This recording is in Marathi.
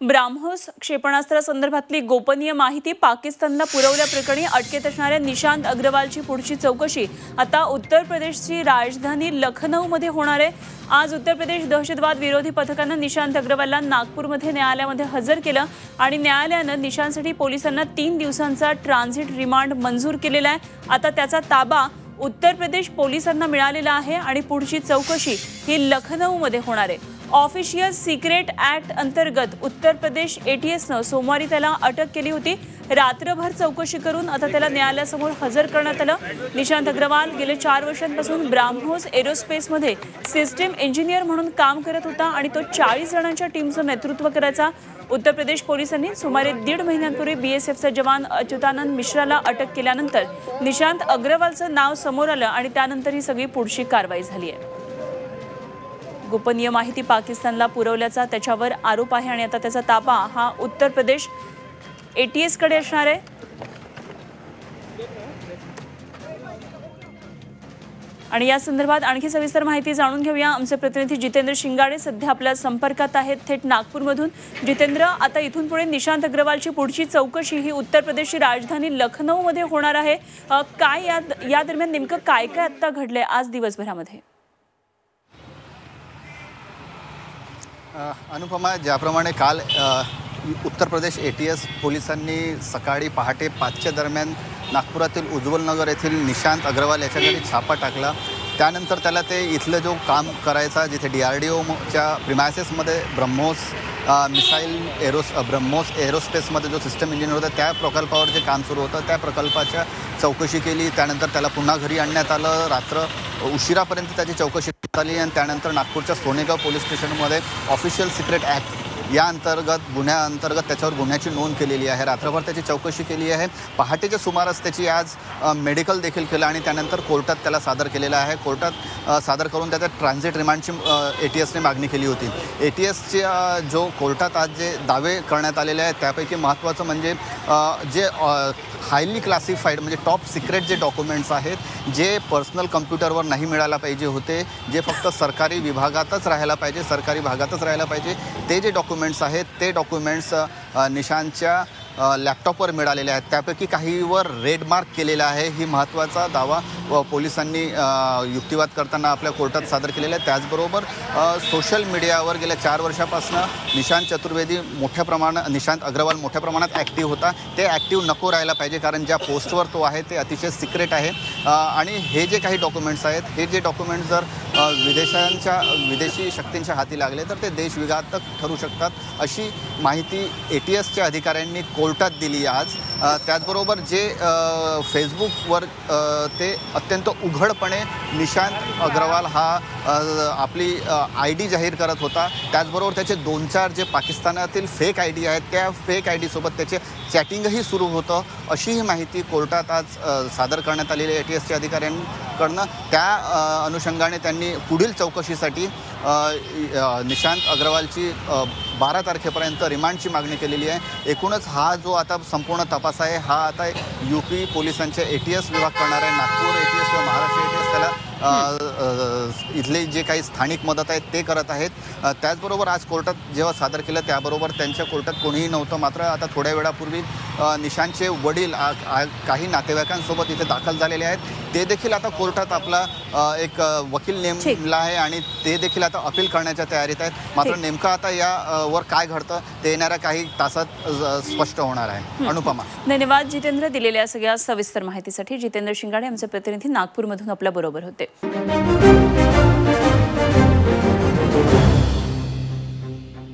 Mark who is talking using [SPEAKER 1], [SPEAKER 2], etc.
[SPEAKER 1] ब्राह्मोस क्षेपणास्त्रासंदर्भातली गोपनीय माहिती पाकिस्तानला पुरवल्याप्रकरणी अटकेत असणाऱ्या निशांत अग्रवालची पुढची चौकशी आता उत्तर प्रदेशची राजधानी लखनौमध्ये होणार आहे. आज उत्तर प्रदेश दहशतवाद विरोधी पथकानं निशांत अग्रवालला नागपूरमध्ये न्यायालयामध्ये हजर केलं आणि न्यायालयानं निशांतसाठी पोलिसांना तीन दिवसांचा ट्रान्झिट रिमांड मंजूर केलेला आहे. आता त्याचा ताबा उत्तर प्रदेश पोलिसांना मिळालेला आहे आणि पुढची चौकशी ही लखनौमध्ये होणार आहे. ऑफिशियल सिक्रेट ॲक्ट अंतर्गत उत्तर प्रदेश एटीएसनं सोमवारी त्याला अटक केली होती. रात्रभर चौकशी करून आता त्याला न्यायालयासमोर हजर करण्यात आलं. निशांत अग्रवाल गेले चार वर्षांपासून ब्राह्मोस एरोस्पेसमध्ये सिस्टीम इंजिनियर म्हणून काम करत होता आणि तो चाळीस जणांच्या टीमचं नेतृत्व करायचा. उत्तर प्रदेश पोलिसांनी सुमारे दीड महिन्यांपूर्वी बीएसएफचा जवान अच्युतानंद मिश्राला अटक केल्यानंतर निशांत अग्रवालचं नाव समोर आलं आणि त्यानंतर ही सगळी पुढची कारवाई झाली आहे. गोपनीय माहिती पाकिस्तानला पुरवल्याचा त्याच्यावर आरोप आहे आणि आता त्याचा ताबा हा उत्तर प्रदेश ए टी एसकडे असणार आहे. आणि या संदर्भात आणखी सविस्तर माहिती जाणून घेऊया. आमचे प्रतिनिधी जितेंद्र शिंगाडे सध्या आपल्या संपर्कात आहेत थेट नागपूरमधून. जितेंद्र आता इथून पुढे निशांत अग्रवालची पुढची चौकशी ही उत्तर प्रदेशची राजधानी लखनौमध्ये होणार आहे. काय या या दरम्यान नेमकं काय काय आत्ता घडलंय आज दिवसभरामध्ये?
[SPEAKER 2] अनुपमा ज्याप्रमाणे काल Uttar Pradesh A T S पोलिसांनी सकाळी पहाटे पाचच्या दरम्यान नागपुरातील उज्ज्वल नगर येथील निशांत अग्रवाल याच्याकडे छापा टाकला. त्यानंतर त्याला ते इथलं जो काम करायचा जिथे डी आर डी ओच्या प्रिमायसेसमध्ये ब्रह्मोस मिसाईल एरोस ब्रह्मोस एरोस्पेसमध्ये जो सिस्टम इंजिनियर होता त्या प्रकल्पावर जे काम सुरू होतं त्या प्रकल्पाच्या चौकशी केली. त्यानंतर त्याला पुन्हा घरी आणण्यात आलं. रात्र उशिरापर्यंत त्याची चौकशी आली आणि त्यानंतर नागपूरच्या सोनेगाव पोलीस स्टेशनमध्ये ऑफिशियल सिक्रेट ॲक्ट या अंतर्गत गुन्ह्याअंतर्गत त्याच्यावर गुन्ह्याची नोंद केलेली आहे. रात्रभर त्याची चौकशी केली आहे. पहाटेच्या सुमारास त्याची आज मेडिकल देखील केलं आणि त्यानंतर कोर्टात त्याला सादर केलेलं आहे. कोर्टात सादर करून त्याच्या ट्रान्झिट रिमांडची ए टी एसने मागणी केली होती. ए टी एसचे जो कोर्टात आज जे दावे करण्यात आलेले आहेत त्यापैकी महत्त्वाचं म्हणजे जे हायली क्लासिफाईड म्हणजे टॉप सिक्रेट जे डॉक्युमेंट्स आहेत जे पर्सनल कम्प्युटरवर नाही मिळायला पाहिजे होते जे फक्त सरकारी विभागातच राहायला पाहिजे सरकारी भागातच राहायला पाहिजे ते जे डॉक्युमेंट्स आहेत ते डॉक्युमेंट्स निशांतच्या लॅपटॉपवर मिळालेले आहेत. त्यापैकी काहीवर रेड मार्क केलेला आहे. ही महत्त्वाचा दावा व पोलिसांनी युक्तिवाद करताना आपल्या कोर्टात सादर केलेला आहे. त्याचबरोबर सोशल मीडियावर गेल्या चार वर्षापासून निशांत चतुर्वेदी मोठ्या प्रमाणात निशांत अग्रवाल मोठ्या प्रमाणात ॲक्टिव्ह होता. ते ॲक्टिव्ह नको राहायला पाहिजे कारण ज्या पोस्टवर तो आहे ते अतिशय सिक्रेट आहे. आणि हे जे काही डॉक्युमेंट्स आहेत हे जे डॉक्युमेंट्स जर विदेशांच्या विदेशी शक्तींच्या हाती लागले तर ते देशविघातक ठरू शकतात अशी माहिती ए टी एसच्या अधिकाऱ्यांनी कोर्टात दिली आज. त्याचबरोबर जे फेसबुकवर ते अत्यंत उघडपणे निशांत अग्रवाल हा आपली आय डी जाहीर करत होता. त्याचबरोबर त्याचे दोन चार जे पाकिस्तानातील फेक आय डी आहेत त्या फेक आय डीसोबत त्याचे चॅटिंगही सुरू होतं अशी ही माहिती कोर्टात आज सादर करण्यात आलेली ए टी एसच्या अधिकाऱ्यांनी. कडनं त्या अनुषंगाने त्यांनी पुढील चौकशीसाठी निशांत अग्रवालची बारा तारखेपर्यंत रिमांडची मागणी केलेली आहे. एकूणच हा जो आता संपूर्ण तपास आहे हा आता यू पी पोलिसांचे ए टी एस विभाग करणार आहे. नागपूर ए टी एस किंवा महाराष्ट्र ए टी एस त्याला इथले जे काही स्थानिक मदत आहेत ते करत आहेत. त्याचबरोबर आज कोर्टात जेव्हा सादर केलं त्याबरोबर त्यांच्या कोर्टात कोणीही नव्हतं. मात्र आता थोड्या वेळापूर्वी निशांतचे वडील काही नातेवाईकांसोबत इथे दाखल झालेले आहेत. ते देखील आता कोर्टात आपला एक वकील. नेमला आहे आणि ते देखील आता अपील करण्याच्या तयारीत आहेत. मात्र. नेमकं आता या वर काय घडतं ते येणाऱ्या काही तासात स्पष्ट होणार आहे. अनुपमा.
[SPEAKER 1] धन्यवाद जितेंद्र दिलेल्या सगळ्या सविस्तर माहितीसाठी. जितेंद्र शिंगाडे आमचे प्रतिनिधी नागपूरमधून आपल्या बरोबर होते.